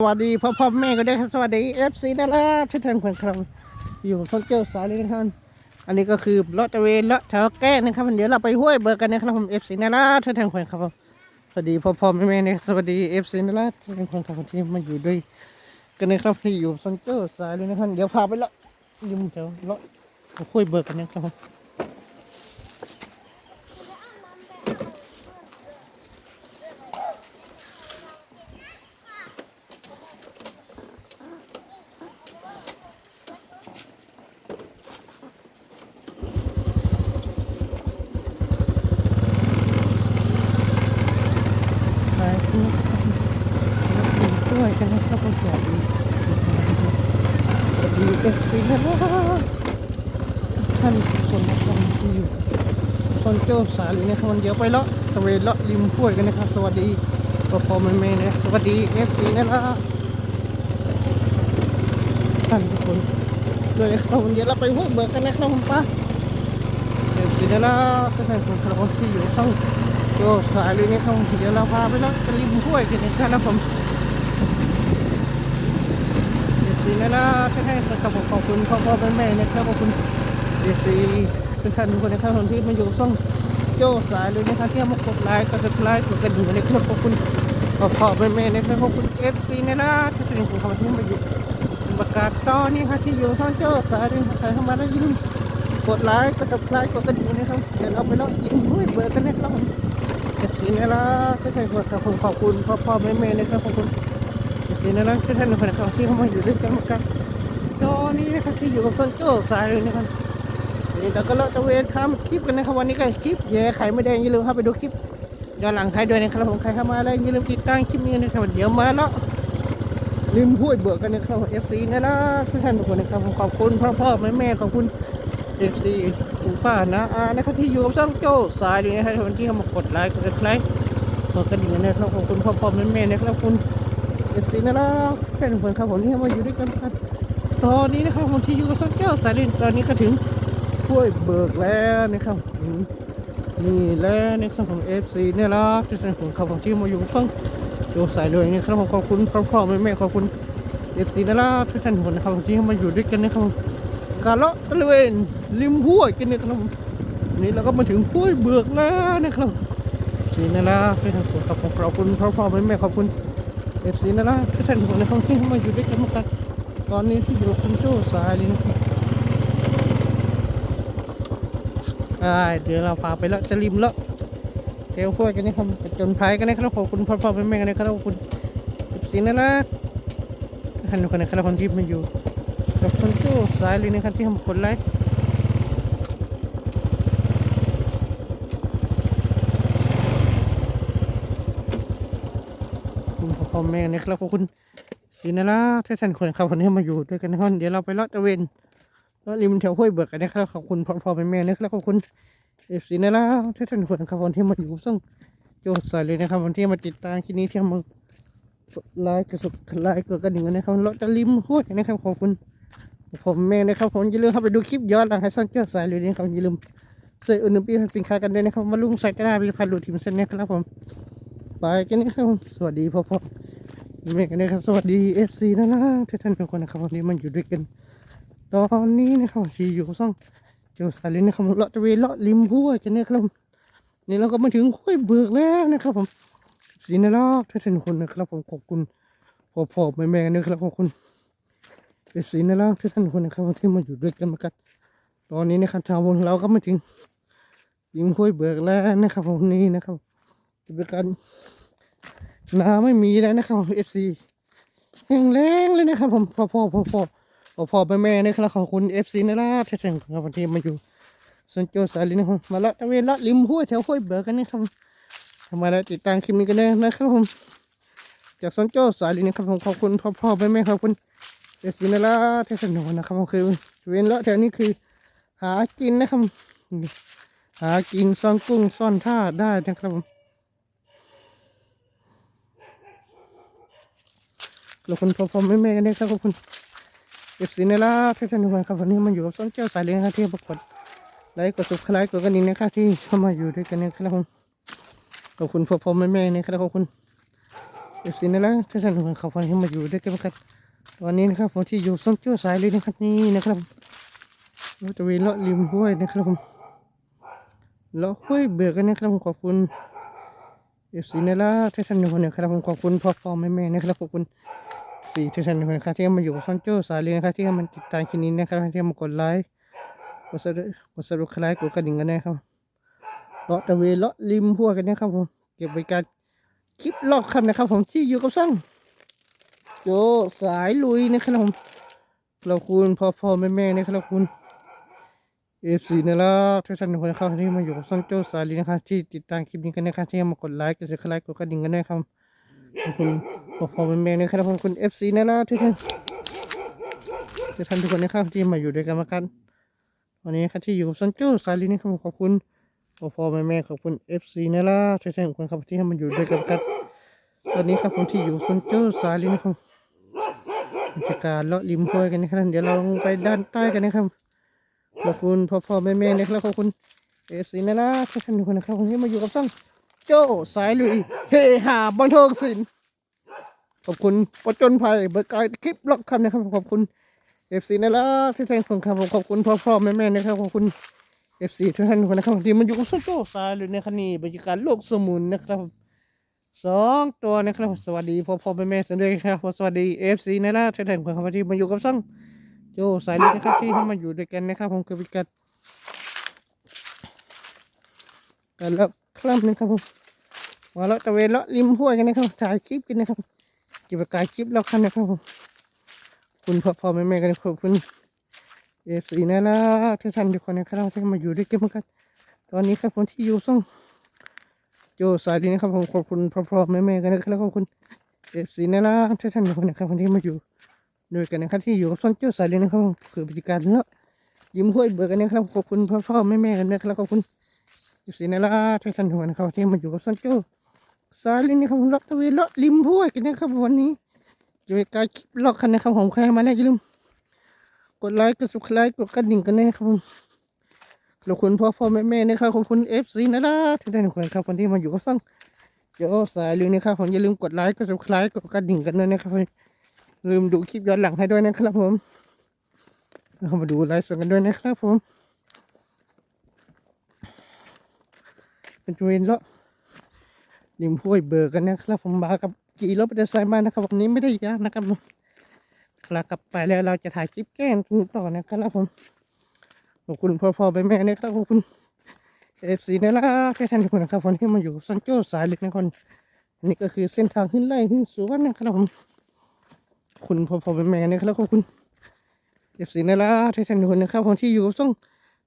สวัสดีพ่อพ่อแม่ก็ได้ครับสวัสดีเอฟซีนะล่ะที่ทางคนครับอยู่ท่องเที่ยวสายเลยนะครับอันนี้ก็คือลาะตเวนเลาะแถวแก้นะครับเดี๋ยวเราไปห้วยเบิกกันนะครับผมเอฟซีนะล่ะที่ทางคนครับสวัสดีพ่อพ่อแม่แม่เนี่ยสวัสดีเอฟซีนะล่ะที่ทางคนครับที่มาอยู่ด้วยกันนะครับที่อยู่ท่องเที่ยวสายเลยนะครับเดี๋ยวพาไปละยิมแถวลาะห้วยเบิกกันนะครับผม ไปช่วยกันนะครับผมสวัสดีสวัสดี เอฟซีนะท่านผู้ชมนที่อยู่ซนเจ้าสาลีนะครับวันเดียวไปเลาะตะเวนเลาะริมห้วยกันนะครับ สวัสดีพ่อพอแม่แม่นะสวัสดีเอฟซีนะครับท่านทุกคนด้วยนะครับวันเดียวเราไปห้วยเบิกกันนะครับผมป้าเอฟซีนะครับท่านผู้ชมที่อยู่ซ่องโอ้สาลยนี่ครับเดี๋ยวเราพาไปแล้วจะริมห้วยกันนะครับผมเดี๋ยวสีนะนะท่านให้ครับขอบคุณพ่อพ่อแม่แม่นะครับขอบคุณเดี๋ยวสีทุกท่านทุกคนนะครับคนที่มาอยู่ช่องโจ้สายเลยนะครับที่มากดไลค์กดซับสไครต์กดกระดิ่งนะครับขอบคุณพ่อพ่อแม่แม่นะครับขอบคุณเอฟซีนะนะที่เป็นผู้เข้ามาที่มาอยู่ประกาศตอนนี้ครับที่อยู่ช่องโจ้สายเลยใครเข้ามาแล้วย่าลืมกดไลค์กดซับสไครต์กดกระดิ่งนะครับเดี๋ยวเราไปเล่าะริมห้วยเบิกกันนะครับเจ็บสีนี่ละที่ใครขอบคุณขอบคุณพ่อพ่อแม่แม่นะครับขอบคุณ สีนี่ละที่ท่านคนที่เขามาอยู่ด้วยกันกันตอนนี้นะครับที่อยู่กับต้นโจ้สายเลยนะครับนี่เราก็เลาะตะเวนทำคลิปกันนะครับวันนี้ก็คลิปแย่ไข่ไม่แดงอย่าลืมเข้าไปดูคลิปย้อนหลังใครด้วยนะครับผมใครเข้ามาแล้วอย่าลืมติดตามคลิปนี้นะครับเดี๋ยวมาแล้วลืมพูดเบิกกันนะครับเอฟซีนี่ละทุกท่านทุกคนนะครับผมขอบคุณพ่อพ่อแม่แม่ขอบคุณเอฟซีคุณป้านะอานะครับที่อยู่กับช่องโจ้สายเลยนะครับวันที่เขามากดไลค์กดติดตามกดกระดิ่งนะครับขอบคุณพ่อพ่อแม่แม่นะครับคุณ เอฟซีนะครับแฟนคนครับผมที่มาอยู่ด้วยกันครับตอนนี้นะครับผมที่อยู่กับช่องโจ้สายเลยตอนนี้ก็ถึงห้วยเบิกแล้วนะครับนี่แล้วนะครับผมเอฟซีนี่ยละที่แฟนของเขาผมที่มาอยู่กับช่องโจ้สายเลยนะครับผมขอบคุณพ่อพ่อแม่แม่ขอบคุณเอฟซีนี่ยละทุกท่านคนนะครับผมที่มาอยู่ด้วยกันนะครับกาเลาะบริเวณริมห้วยกันนี่ยครับนี่เราก็มาถึงห้วยเบือกแล้วนะครับสีนั่นละที่ทางผมขอบคุณขอบคุณพ่อพ่อแม่แม่ขอบคุณ เอฟซีนั่นละที่ท่านคนในท้องที่ข้ามาอยู่ด้วยกันมากันตอนนี้ที่อยู่คุณโจ้สายนี่นเดี๋ยวเราพาไปแล้วจะริมแล้วเที่ยวห้วยกันนี่ครับจนภัยกันนะครับขอบคุณพ่อพ่อแม่แม่กันนะครับขอบคุณเอฟซีนั่นละท่านคนในครับผมที่มาอยู่กับคนโจ้สายลยนะครับที่ทำกดไลค์คุณพ่ อพ่อแม่นะครับขอบคุณสีนาราที่ท่านคนครับวันนี้มาอยู่ด้วยกันนะครับเดี๋ยวเราไปเลาะตะเวนเลาะริมแถวห้วยเบิกกันนะครับขอบคุณพ่อพ่อแม่แม่นะครับขอบคุณเอฟซีนาราที่ท่านคนครับวันที่มาอยู่ส่งโจ้สายเลยนะครับวันที่มาติดตามคลิปนี้ที่มากดไลค์กระสุดไลค์กดกระดิ่งกันนะครับเลาะตะริมห้วยนะครับขอบคุณผมแม่นะครับผมอย่าลืมเข้าไปดูคลิปย้อนหลังให้ซ่อนเจ้าสายเลยนะครับอย่าลืมซื้ออุณหภูมิสินค้ากันด้วยนะครับมาลุงใส่กระดาษผลิตภัณฑ์ดูทีมเส้นนะครับผม ไปกันนะครับผมสวัสดีพ่อพ่อแม่กันนะครับสวัสดีเอฟซีนะนะท่านทุกคนนะครับวันนี้มันอยู่ด้วยกัน ตอนนี้นะครับชีอยู่ซ่องเจ้าสาลยนะครับเลาะตะเวนเลาะริมห้วยกันนะครับนี่เราก็มาถึงห้วยเบิกแล้วนะครับ ผมสีนะลอกทุกท่านทุกคนนะครับ ผมขอบคุณพ่อพ่อแม่แม่นะครับขอบคุณเป็นสีน่ารักที่ท่านคนนะครับที่มาอยู่ด้วยกันมากันตอนนี้นะครับชาววงเราก็มาถึงยิงห้วยเบิกแล้วนะครับผมนี่นะครับ จะเป็นการน้ำไม่มีแล้วนะครับเอฟซีแห้งแรงเลยนะครับ ผมพ่อพ่อพ่อพ่อพ่อพ่อแม่แม่นะครับขอบคุณเอฟซีน่ารักที่ท่านครับที่มาอยู่สนโจสายลินนะครับมาละตะเวนละริมห้วยแถวห้วยเบิกกันนะครับทำมาแล้วติดตามคลิปนี้กันเลยนะครับผมจากสนโจสายลินนะครับผมขอบคุณพ่อพ่อแม่แม่ขอบคุณเดี๋ยวสินะละเทศนนนะครับผมคือเวนลาะแถวนี้คือ หากินนะครับหากินซ่อนกุ้งซ่อนท่าได้นะครับผม ขอบคุณพ่อพ่อแม่แม่กันด้วยครับขอบคุณเอฟซีนละเทศนนครับวันนี้มันอยู่กับส้นแก้วสายเลี้ยงครับที่ปรากฏไลค์กดสุขไลค์กดกระดิ่งนะครับที่เข้ามาอยู่ด้วยกันนะครับผมขอบคุณพ่อพ่อแม่แม่นะครับขอบคุณเอฟซีนั่นแหละท่านทุกคนเขาฟังที่มาอยู่ด้วยกันครับตอนนี้นะครับผมที่อยู่ซ่องโจ้สายเลยนะครับนี่นะครับรถตระเวนเลาะริมห้วยนะครับผมเลาะห้วยเบื่อกันนะครับผมขอบคุณ เอฟซีนั่นละท่านทุกคนนะครับผมขอบคุณพ่อพ่อแม่แม่นะครับขอบคุณสี่ท่านทุกคนครับที่มาอยู่กับซ่องโจ้สายเลยนครับที่มาติดตามคลิปนี้นะครับที่มากดไลค์กดสรุปกดสรุปคล้ายกดกระดิ่งกันนะครับเลาะตะเวนเลาะริมห้วกันนะครับผมเก็บไว้การคลิปลอกคำนะครับ ผมที่อยู่กับซ่องโจสายลุยนะครับผมเราคุณพ่อพ่อแม่แม่นะครับคุณ เอฟซีนะล่ะทุกท่านทุกคนนะครับที่มาอยู่กับซ่องโจสายลุยนะครับที่ติดตามคลิปนี้กันนะครับที่มากดไลค์กดแชร์ไลค์กดกระดิ่งกันนะครับขอบคุณพ่อพ่อแม่แม่นะครับขอบคุณเอฟซีนะล่ะทุกท่านทุกท่านทุกคนนะครับที่มาอยู่ด้วยกันมากันวันนี้ครับที่อยู่กับซ่องโจสายลุยนะครับขอบคุณพ่อพ่อแม่แม่ขอบคุณ FC นะล่ะช่วยแทนคนครับที่ให้มันอยู่ด้วยกันครับตอนนี้ครับผมที่อยู่ซุนเจอร์สายลินะครับบรรยากาศเลาะริมห้วยกันนะครับเดี๋ยวเราลงไปด้านใต้กันนะครับ ขอบคุณพ่อพ่อแม่แม่นะครับขอบคุณ FC นะล่ะช่วยแทนทุกคนนะครับผมที่มาอยู่กับซ่องโจ้สายลุยเฮฮาบันเทิงศิลป์ขอบคุณปจนภัยเบิร์กายคลิปล็อกคำนะครับขอบคุณ FC นะล่ะช่แทนคนครับผมขอบคุณพ่อพ่อแม่แม่นะครับขอบคุณเอฟซีทุกท่านทุกคนนะครับที่มันอยู่กับโซโจซายเลยในคันนี้บรรยากาศโลกสมุนนะครับสองตัวนะครับ สวัสดีพ่อพ่อแม่แม่สวัสดีครับสวัสดีเอฟซีนะล่ะทุกท่านทุกคนครับที่มาอยู่กับซ่อง โจสายเลยนะครับที่เข้ามาอยู่ด้วยกันนะครับ ผมคือวิกัดกันแล้วคลั่นะครับผมมาแล้วตะเวนเลาะริมห้วยกันนะครับถ่ายคลิปกันนะครับกบกายคลิปแล้วกันนะครับผมคุณพ่อพ่อแม่แม่กันขอบคุณเอฟซีนะล่ะทุกท่านทุกคนนะครับที่มาอยู่ด้วยกันเหมือนกันตอนนี้ครับผมที่อยู่ส่งโจสายดีนะครับผมขอบคุณพ่อๆแม่ๆกันนะครับขอบคุณเอฟซีนะล่ะทุกท่านทุกคนนะครับที่มาอยู่ โดยกันนะครับที่อยู่กับส่งโจสายดีนะครับคือพิธีการแล้วยิ้มห้วยเบิกกันนะครับขอบคุณพ่อๆแม่ๆกันนะครับขอบคุณเอฟซีนะล่ะทุกท่านทุกคนนะครับที่มาอยู่กับส่งโจสายดีนะครับล็อกตะเวนเลาะริมห้วยกันนะครับวันนี้อยู่ในการคลิปล็อกกันนะครับผมใครมาแล้วอย่าลืมกดไลค์กด subscribe กดกระดิ่งกันนะครับผมขอบคุณพ่อพ่อแม่แม่นะครับขอบคุณเอฟซีนะล่ะทุกท่านทุกคนครับคนที่มาอยู่ก็ฟังเดี๋ยวสายลืมนะครับผมอย่าลืมกดไลค์กด subscribe กดกระดิ่งกันด้วยนะครับผม ลืมดูคลิปย้อนหลังให้ด้วยนะครับผมเรามาดูไลฟ์สดกันด้วยนะครับผมเป็นจุนเลาะริมห้วยเบิกกันนะครับผมมากับกี่รถมอเตอร์ไซค์มานะครับวันนี้ไม่ได้ยากนะครับผมครับกลับไปแล้วเราจะถ่ายคลิปแกล้งต่อนะครับผมขอบคุณพ่อพ่อแม่แม่นะครับขอบคุณเอฟซีนะล่ะที่ท่านทุกคนนะครับคนที่มาอยู่ซันโจ้สายเล็กนะคนนี่ก็คือเส้นทางขึ้นไล่ขึ้นสวนนะครับผม คุณพอพ่อแม่แม่นะครับขอบคุณเอฟซีนะล่ะที่ท่านคนนะครับคนที่อยู่กับซ่อง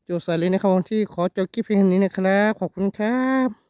โจ้สายเลยนะครับคนที่ขอจบคลิปเพียงนี้นะครับขอบคุณครับ